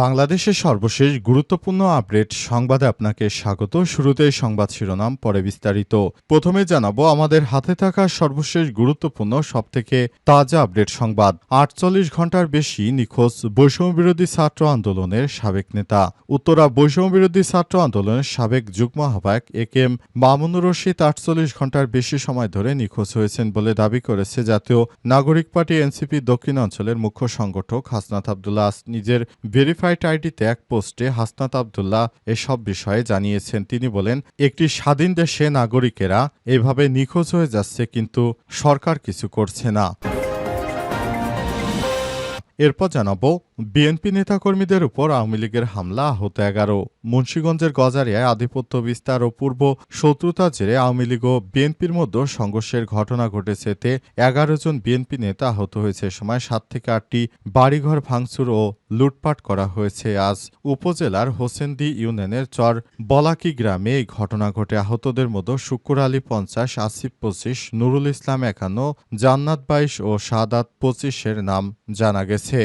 বাংলাদেশের সর্বশেষ গুরুত্বপূর্ণ আপডেট সংবাদে আপনাকে স্বাগত। শুরুতেই সংবাদ শিরোনাম, পরে বিস্তারিত। প্রথমে জানাব, আমাদের হাতে থাকা সর্বশেষ গুরুত্বপূর্ণ, সবথেকে তাজা আপডেট সংবাদ। আটচল্লিশ ঘণ্টার বেশি নিখোঁজ বৈষম্যবিরোধী ছাত্র আন্দোলনের সাবেক নেতা। উত্তরা বৈষম্যবিরোধী ছাত্র আন্দোলনের সাবেক যুগ্ম আহ্বায়ক A K M Mamunur Rashid আটচল্লিশ ঘণ্টার বেশি সময় ধরে নিখোঁজ হয়েছেন বলে দাবি করেছে জাতীয় নাগরিক পার্টি এনসিপি দক্ষিণাঞ্চলের মুখ্য সংগঠক হাসনাত আবদুল্লাহ। নিজের ভেরিফাইড আইডিতে এক পোস্টে হাসনাত আবদুল্লাহ এসব বিষয়ে জানিয়েছেন। তিনি বলেন, একটি স্বাধীন দেশে নাগরিকেরা এভাবে নিখোঁজ হয়ে যাচ্ছে, কিন্তু সরকার কিছু করছে না। এরপর জানাব বিএনপি নেতাকর্মীদের উপর আওয়ামী লীগের হামলা, আহত এগারো। মুন্সীগঞ্জের গজারিয়ায় আধিপত্য বিস্তার ও পূর্ব শত্রুতার জেরে আওয়ামী লীগ ও বিএনপির মধ্যে সংঘর্ষের ঘটনা ঘটেছে এতে এগারো জন বিএনপি নেতা আহত হয়েছে। সময় সাত থেকে আটটি বাড়িঘর ভাঙচুর ও লুটপাট করা হয়েছে। আজ উপজেলার হোসেনদি ইউনিয়নের চর বলাকি গ্রামে এই ঘটনা ঘটে। আহতদের মধ্যে শুকুর আলী পঞ্চাশ, আসিফ পঁচিশ, নুরুল ইসলাম একান্ন, জান্নাত বাইশ ও সাদাত পঁচিশের নাম জানা গেছে।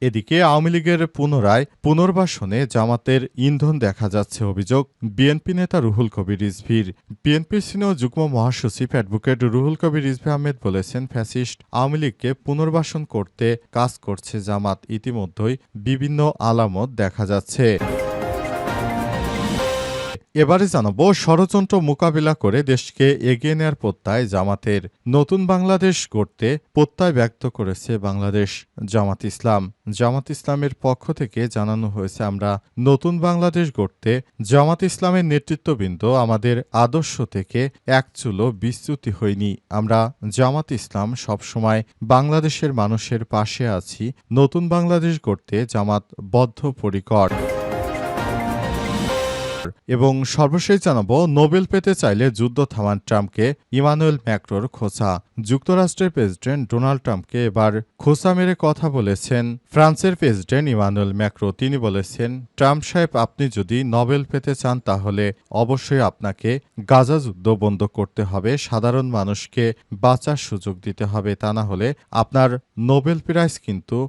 এদিকে আওয়ামী লীগের পুনরায় পুনর্বাসনে জামাতের ইন্ধন দেখা যাচ্ছে অভিযোগ। বিএনপি নেতা রুহুল কবির রিজভির। বিএনপি সিনিয়র যুগ্ম মহাসচিব অ্যাডভোকেট রুহুল কবির রিজভি আহমেদ বলেছেন, ফ্যাসিস্ট আওয়ামী লীগকে পুনর্বাসন করতে কাজ করছে জামাত। ইতিমধ্যেই বিভিন্ন আলামত দেখা যাচ্ছে। এবারে জানাব, ষড়যন্ত্র মোকাবিলা করে দেশকে এগিয়ে নেয়ার প্রত্যয় জামাতের নতুন বাংলাদেশ গড়তে প্রত্যয় ব্যক্ত করেছে বাংলাদেশ জামাত ইসলাম। জামাত ইসলামের পক্ষ থেকে জানানো হয়েছে, আমরা নতুন বাংলাদেশ গড়তে জামাত ইসলামের নেতৃত্ববৃন্দ আমাদের আদর্শ থেকে এক চুলো বিচ্যুতি হয়নি। আমরা জামাত ইসলাম সবসময় বাংলাদেশের মানুষের পাশে আছি, নতুন বাংলাদেশ গড়তে জামাত বদ্ধপরিকর। এবং সর্বশেষ জানাব, নোবেল পেতে চাইলে যুদ্ধ থামান ট্রাম্পকে ইমানুয়েল ম্যাক্রোর খোঁচা। যুক্তরাষ্ট্রের প্রেসিডেন্ট ডোনাল্ড ট্রাম্পকে এবার খোঁচা মেরে কথা বলেছেন। ফ্রান্সের প্রেসিডেন্ট ইমানুয়েল ম্যাক্রো, তিনি বলেছেন, ট্রাম্প সাহেব, আপনি যদি নোবেল পেতে চান, তাহলে অবশ্যই আপনাকে গাজা যুদ্ধ বন্ধ করতে হবে। সাধারণ মানুষকে বাঁচার সুযোগ দিতে হবে। তা না হলে আপনার নোবেল প্রাইজ কিন্তু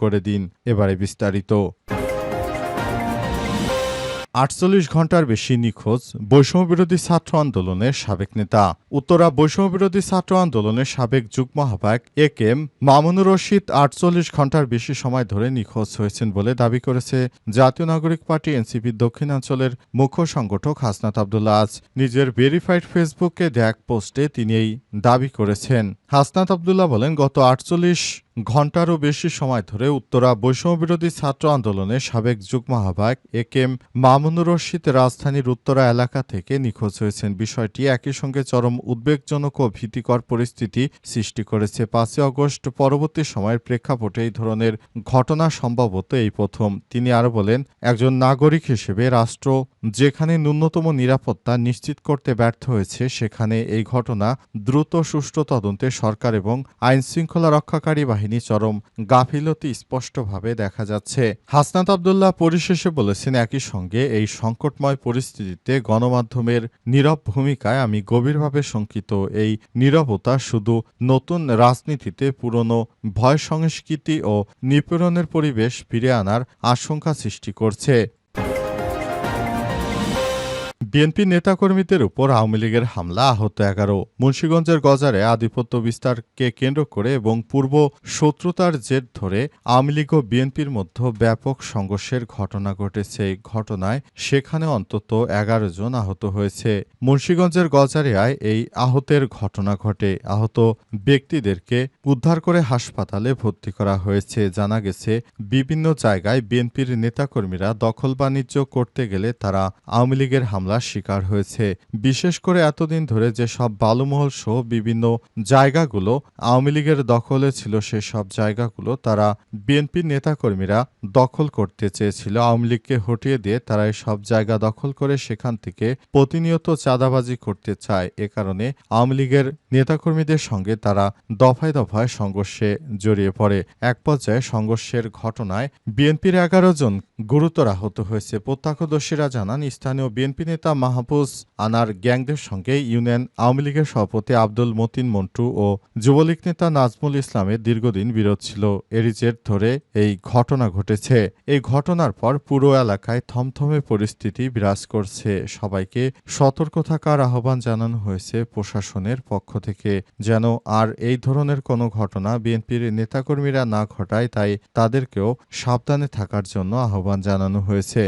করে দিন, এবারে বিস্তারিত। আটচল্লিশ ঘণ্টার বেশি নিখোঁজ বৈষম্যবিরোধী ছাত্র আন্দোলনের সাবেক নেতা। উত্তরা বৈষম্যবিরোধী ছাত্র আন্দোলনের সাবেক যুগ্ম আহ্বায়ক A K M Mamunur Rashid আটচল্লিশ ঘণ্টার বেশি সময় ধরে নিখোঁজ হয়েছেন বলে দাবি করেছে জাতীয় নাগরিক পার্টি এনসিপির দক্ষিণাঞ্চলের মুখ্য সংগঠক হাসনাত আবদুল্লাহ আজ। নিজের ভেরিফাইড ফেসবুকে দেখ পোস্টে তিনি এই দাবি করেছেন। হাসনাত আবদুল্লাহ বলেন, গত আটচল্লিশ ঘণ্টারও বেশি সময় ধরে উত্তরা বৈষম্যবিরোধী ছাত্র আন্দোলনে সাবেক যুগ্ম আহ্বায়ক A K M Mamunur Rashid রাজধানীর উত্তরা এলাকা থেকে নিখোঁজ হয়েছেন। বিষয়টি একই সঙ্গে চরম উদ্বেগজনক ও ভীতিকর পরিস্থিতি সৃষ্টি করেছে। পাঁচই অগস্ট পরবর্তী সময়ের প্রেক্ষাপটে এই ধরনের ঘটনা সম্ভবত এই প্রথম। তিনি আরও বলেন, একজন নাগরিক হিসেবে রাষ্ট্র যেখানে ন্যূনতম নিরাপত্তা নিশ্চিত করতে ব্যর্থ হয়েছে, সেখানে এই ঘটনা দ্রুত সুষ্ঠু তদন্তে সরকার এবং আইন শৃঙ্খলা রক্ষাকারী বাহিনী চরম গাফিলতি স্পষ্টভাবে দেখা যাচ্ছে। হাসনাত আবদুল্লাহ পরিশেষে বলেছেন, একই সঙ্গে এই সংকটময় পরিস্থিতিতে গণমাধ্যমের নীরব ভূমিকায় আমি গভীরভাবে শঙ্কিত। এই নীরবতা শুধু নতুন রাজনীতিতে পুরনো ভয় সংস্কৃতি ও নিপীড়নের পরিবেশ ফিরে আনার আশঙ্কা সৃষ্টি করছে। বিএনপি নেতাকর্মীদের উপর আওয়ামী লীগের হামলা, আহত এগারো। মুন্সীগঞ্জের গজারে আধিপত্য বিস্তারকে কেন্দ্র করে এবং পূর্ব শত্রুতার জের ধরে আওয়ামী লীগ ও বিএনপির মধ্যে ব্যাপক সংঘর্ষের ঘটনা ঘটেছে। এই ঘটনায় সেখানে অন্তত এগারো জন আহত হয়েছে। মুন্সীগঞ্জের গজারিয়ায় এই আহতের ঘটনা ঘটে। আহত ব্যক্তিদেরকে উদ্ধার করে হাসপাতালে ভর্তি করা হয়েছে। জানা গেছে, বিভিন্ন জায়গায় বিএনপির নেতাকর্মীরা দখল বাণিজ্য করতে গেলে তারা আওয়ামী লীগের হামলা শিকার হয়েছে। বিশেষ করে এতদিন ধরে যে সব বালুমহল সহ বিভিন্ন জায়গাগুলো আওয়ামী লীগের দখলে ছিল সেসব জায়গাগুলো তারা বিএনপির নেতাকর্মীরা দখল করতে চেয়েছিল। আওয়ামী লীগকে হটিয়ে দিয়ে তারা সব জায়গা দখল করে সেখান থেকে প্রতিনিয়ত চাঁদাবাজি করতে চায়। এ কারণে আওয়ামী লীগের নেতাকর্মীদের সঙ্গে তারা দফায় দফায় সংঘর্ষে জড়িয়ে পড়ে। এক পর্যায়ে সংঘর্ষের ঘটনায় বিএনপির এগারো জন গুরুতর আহত হয়েছে। প্রত্যক্ষদর্শীরা জানান, স্থানীয় বিএনপি নেতা মাহফুজ আনার গ্যাংদের সঙ্গে ইউনিয়ন আওয়ামী লীগের সভাপতি আব্দুল মতিন মন্টু ও যুবলীগ নেতা নাজমুল ইসলামের দীর্ঘদিন বিরোধ ছিল। এরই জের ধরে এই ঘটনা ঘটেছে। এই ঘটনার পর পুরো এলাকায় থমথমে পরিস্থিতি বিরাজ করছে। সবাইকে সতর্ক থাকার আহ্বান জানানো হয়েছে প্রশাসনের পক্ষ থেকে। যেন আর এই ধরনের কোনো ঘটনা বিএনপির নেতাকর্মীরা না ঘটায়, তাই তাদেরকেও সাবধানে থাকার জন্য আহ্বান জানানো হয়েছে।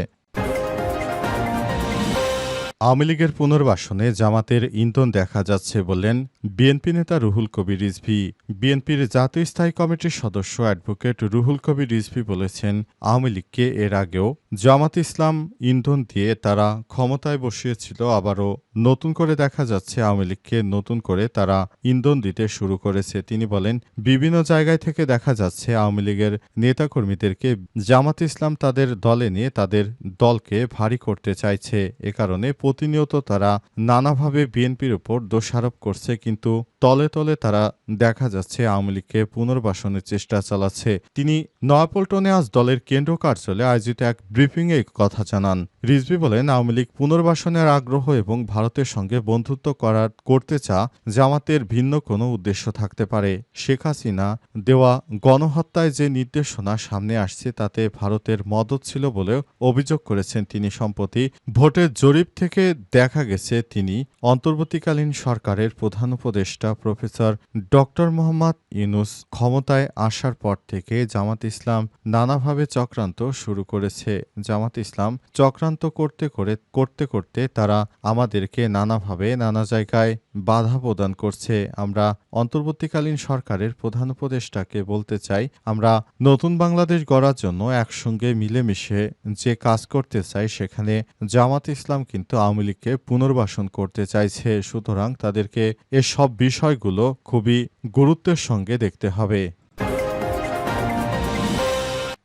আওয়ামী লীগের পুনর্বাসনে জামাতের ইন্ধন দেখা যাচ্ছে বললেন বিএনপি নেতা রুহুল কবির রিজভি। বিএনপির জাতীয় স্থায়ী কমিটির সদস্য অ্যাডভোকেট রুহুল কবির রিজভি বলেছেন, আওয়ামী লীগকে এর আগেও জামাত ইসলাম ইন্ধন দিয়ে তারা ক্ষমতায় বসিয়েছিল, আবারও নতুন করে দেখা যাচ্ছে আওয়ামী লীগকে নতুন করে তারা ইন্ধন দিতে শুরু করেছে। তিনি বলেন, বিভিন্ন জায়গায় থেকে দেখা যাচ্ছে আওয়ামী লীগের নেতাকর্মীদেরকে জামাত ইসলাম তাদের দলে নিয়ে তাদের দলকে ভারী করতে চাইছে। এ কারণে প্রতিনিয়ত তারা নানাভাবে বিএনপির উপর দোষারোপ করছে কিন্তু তলে তলে তারা দেখা যাচ্ছে আওয়ামী লীগকে পুনর্বাসনের চেষ্টা চালাচ্ছে। তিনি নয়াপল্টনে আজ দলের কেন্দ্র কার্যালয়ে আয়োজিত এক ব্রিফিংয়ে কথা জানান। রিজভি বলেন, আওয়ামী লীগ পুনর্বাসনের আগ্রহ এবং ভারতের সঙ্গে বন্ধুত্ব করার করতে চা জামাতের ভিন্ন কোনো উদ্দেশ্য থাকতে পারে। শেখ হাসিনা দেওয়া গণহত্যায় যে নির্দেশনা সামনে আসছে, তাতে ভারতের মদত ছিল বলেও অভিযোগ করেছেন তিনি। সম্প্রতি ভোটের জরিপ থেকে দেখা গেছে, তিনি অন্তর্বর্তীকালীন সরকারের প্রধান উপদেষ্টা প্রফেসর ডক্টর মোহাম্মদ ইউনুস ক্ষমতায় আসার পর থেকে জামাত ইসলাম নানাভাবে চক্রান্ত শুরু করেছে। জামাত ইসলাম চক্রান্ত করতে করে, করতে করতে তারা আমাদেরকে নানাভাবে নানা জায়গায় বাধা প্রদান করছে। আমরা অন্তর্বর্তীকালীন সরকারের প্রধান উপদেষ্টাকে বলতে চাই, আমরা নতুন বাংলাদেশ গড়ার জন্য একসঙ্গে মিলেমিশে যে কাজ করতে চাই সেখানে জামাত ইসলাম কিন্তু আওয়ামী লীগকে পুনর্বাসন করতে চাইছে। সুতরাং তাদেরকে এসব বিষয়গুলো খুবই গুরুত্বের সঙ্গে দেখতে হবে।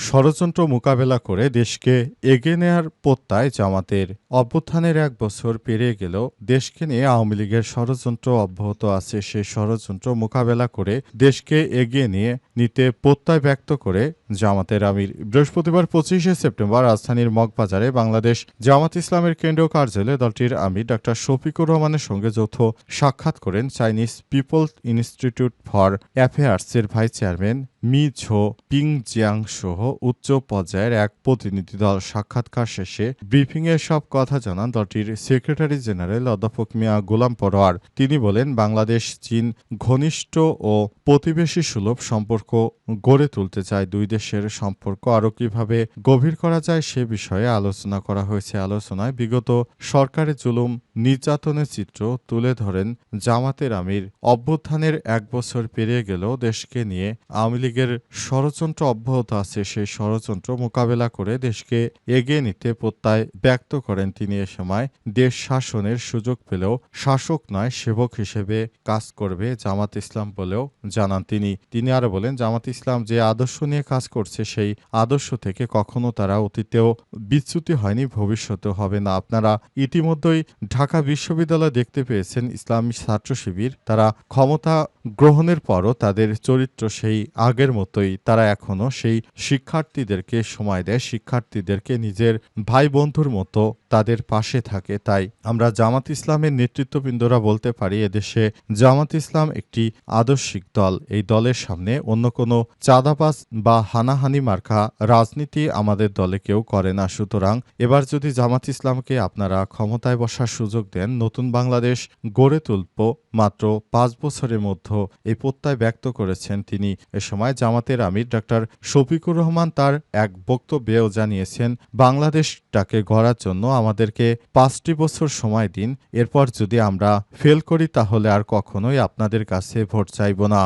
ষড়যন্ত্র মোকাবেলা করে দেশকে এগিয়ে নেয়ার প্রত্যয় জামাতের অভ্যুত্থানের এক বছর পেরিয়ে গেলেও দেশকে নিয়ে আওয়ামী লীগের ষড়যন্ত্র অব্যাহত আছে। সেই ষড়যন্ত্র মোকাবেলা করে দেশকে এগিয়ে নিয়ে নিতে প্রত্যয় ব্যক্ত করে জামাতের আমির। বৃহস্পতিবার পঁচিশে সেপ্টেম্বর রাজধানীর মগবাজারে বাংলাদেশ জামাত ইসলামের কেন্দ্রীয় কার্যালয়ে দলটির আমির ডাক্তার শফিকুর রহমানের সঙ্গে যৌথ সাক্ষাৎ করেন চাইনিজ পিপলস ইনস্টিটিউট ফর অ্যাফেয়ার্সের vice chairman me Zhou Ping Jiang সহ উচ্চ পর্যায়ের এক প্রতিনিধি দল সাক্ষাৎকার শেষে ব্রিফিংয়ে সব কথা জানান দলটির সেক্রেটারি জেনারেল অধ্যাপক মিয়া গোলাম পরোয়ার। তিনি বলেন, বাংলাদেশ, চীন ঘনিষ্ঠ ও প্রতিবেশী সুলভ সম্পর্ক গড়ে তুলতে চায় দুই দেশের সম্পর্ক আরও কীভাবে গভীর করা যায় সে বিষয়ে আলোচনা করা হয়েছে আলোচনায়। বিগত সরকারের জুলুম নির্যাতনের চিত্র তুলে ধরেন জামাতের আমির। অভ্যুত্থানের এক বছর পেরিয়ে গেলেও দেশকে নিয়ে আওয়ামী লীগের ষড়যন্ত্র অব্যাহত আছে। সেই ষড়যন্ত্র মোকাবেলা করে দেশকে এগিয়ে নিতে প্রত্যয় ব্যক্ত করেন তিনি এ সময়। দেশ শাসনের সুযোগ পেলেও শাসক নয়, সেবক হিসেবে কাজ করবে জামাত ইসলাম বলেও জানান তিনি। তিনি আরও বলেন, জামাত ইসলাম যে আদর্শ নিয়ে কাজ করছে সেই আদর্শ থেকে কখনো তারা অতীতেও বিচ্যুতি হয়নি, ভবিষ্যতেও হবে না। আপনারা ইতিমধ্যেই ঢাকা বিশ্ববিদ্যালয় দেখতে পেয়েছেন, ইসলামী ছাত্র শিবির। তারা ক্ষমতা গ্রহণের পরও তাদের চরিত্র সেই আগের মতোই। তারা এখনও সেই শিক্ষার্থীদেরকে সময় দেয়, শিক্ষার্থীদেরকে নিজের ভাই বন্ধুর মতো তাদের পাশে থাকে। তাই আমরা জামাত ইসলামের নেতৃত্ববৃন্দরা বলতে পারি, এদেশে জামাত ইসলাম একটি আদর্শিক দল। এই দলের সামনে অন্য কোনো চাঁদাবাজ বা হানাহানি মার্কা রাজনীতি আমাদের দলে কেউ করে না। সুতরাং এবার যদি জামাত ইসলামকে আপনারা ক্ষমতায় বসার সুযোগ দেন, নতুন বাংলাদেশ গড়ে তুলব মাত্র পাঁচ বছরের মধ্যে এই প্রত্যয় ব্যক্ত করেছেন তিনি। এ সময় জামাতের আমির ডাক্তার শফিকুর রহমান তার এক বক্তব্যেও জানিয়েছেন বাংলাদেশটাকে গড়ার জন্য আমাদেরকে পাঁচটি বছর সময় দিন। এরপর যদি আমরা ফেল করি তাহলে আর কখনোই আপনাদের কাছে ভোট চাইব না।